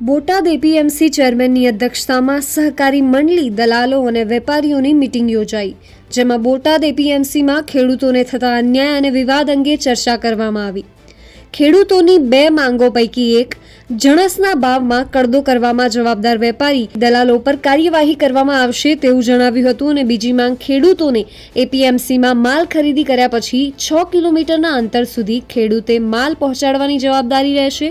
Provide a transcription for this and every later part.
Botad APMC ચેરમેનની અધ્યક્ષતામાં સહકારી મંડળી, દલાલો અને વેપારીઓની મિટિંગ યોજાઈ, જેમાં બોટાદ એપીએમસીમાં ખેડૂતોને થતા અન્યાય અને વિવાદ અંગે ચર્ચા કરવામાં આવી. ખેડૂતોની બે માંગો પૈકી એક, જણસના ભાવમાં કડદો કરવામાં જવાબદાર વેપારી દલાલો પર કાર્યવાહી કરવામાં આવશે તેવું જણાવ્યું હતું અને બીજી માંગ ખેડૂતોને એપીએમસીમાં માલ ખરીદી કર્યા પછી છ કિલોમીટરના અંતર સુધી ખેડૂતે માલ પહોંચાડવાની જવાબદારી રહેશે.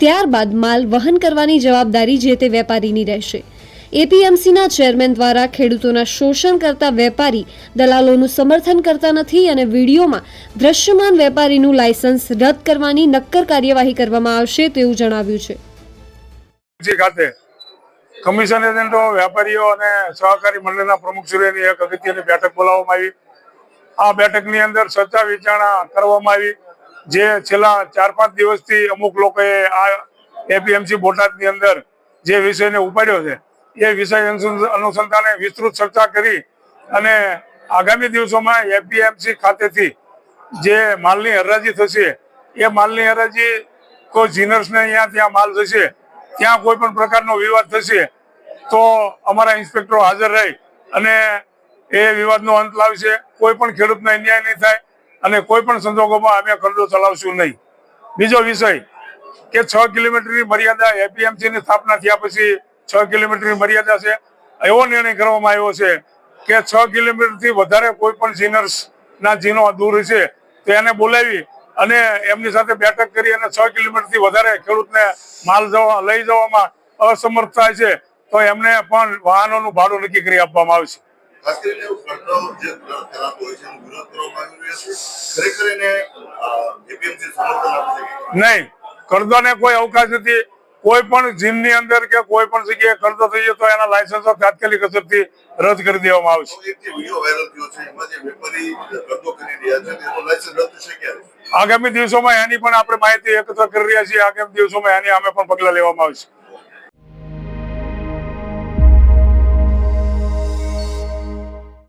ત્યારબાદ માલ વહન કરવાની જવાબદારી જે તે વેપારીની રહેશે. એપીએમસીના ચેરમેન દ્વારા ખેડૂતોના શોષણ કરતા વેપારી દલાલોનું સમર્થન કરતા નથી અને વિડીયોમાં દ્રશ્યમાન વેપારીનું લાયસન્સ રદ કરવાની નક્કર કાર્યવાહી કરવામાં આવશે તેવું જણાવ્યું છે. ખાતે કમિશન એજન્ટો વેપારીઓ અને સહકારી મંડળના પ્રમુખશ્રીઓની એક અગત્યની બેઠક બોલાવવામાં આવી. આ બેઠકની અંદર ચર્ચા વિચારણા કરવામાં આવી. જે છેલ્લા ચાર પાંચ દિવસથી અમુક લોકોએ આ એપીએમસી બોટાદની અંદર જે વિષયને ઉપાડ્યો છે એ વિષય અનુસં- અનુસંધાને વિસ્તૃત ચર્ચા કરી અને આગામી દિવસોમાં એપીએમસી ખાતેથી જે માલની હરાજી થશે, એ માલની હરાજી કોઈ જીનર્સને અહીંયા ત્યાં માલ જશે ત્યાં કોઈ પણ પ્રકારનો વિવાદ થશે, તો અમારા ઇન્સ્પેક્ટરો હાજર રહી અને એ વિવાદનો અંત લાવશે. કોઈ પણ ખેડૂતને અન્યાય નહીં થાય અને કોઈ પણ સંજોગોમાં અમે ખરડો ચલાવશું નહીં. બીજો વિષય કે છ કિલોમીટરની મર્યાદા એપીએમસીની સ્થાપના થયા પછી છ કિલોમીટરની મર્યાદા છે. એવો નિર્ણય કરવામાં આવ્યો છે કે છ કિલોમીટરથી વધારે કોઈ પણ સિનર્સ ના જીનો દૂર છે તો એને બોલાવી અને એમની સાથે બેઠક કરી અને છ કિલોમીટરથી વધારે ખેડૂતને માલ જવા લઈ જવામાં અસમર્થ થાય છે તો એમને પણ વાહનોનું ભાડું નક્કી કરી આપવામાં આવશે નહીં? કરદોને કોઈ અવકાશ નથી. કોઈ પણ જીમની અંદર કે કોઈ પણ જગ્યાએ ખર્ચો થઈ જાય તો એના લાયસન્સો તાત્કાલિક અસરથી રદ કરી દેવામાં આવશે. આગામી દિવસોમાં એની પણ આપણે માહિતી એકત્ર કરી રહ્યા છીએ. આગામી દિવસોમાં એની અમે પણ પગલાં લેવામાં આવશે.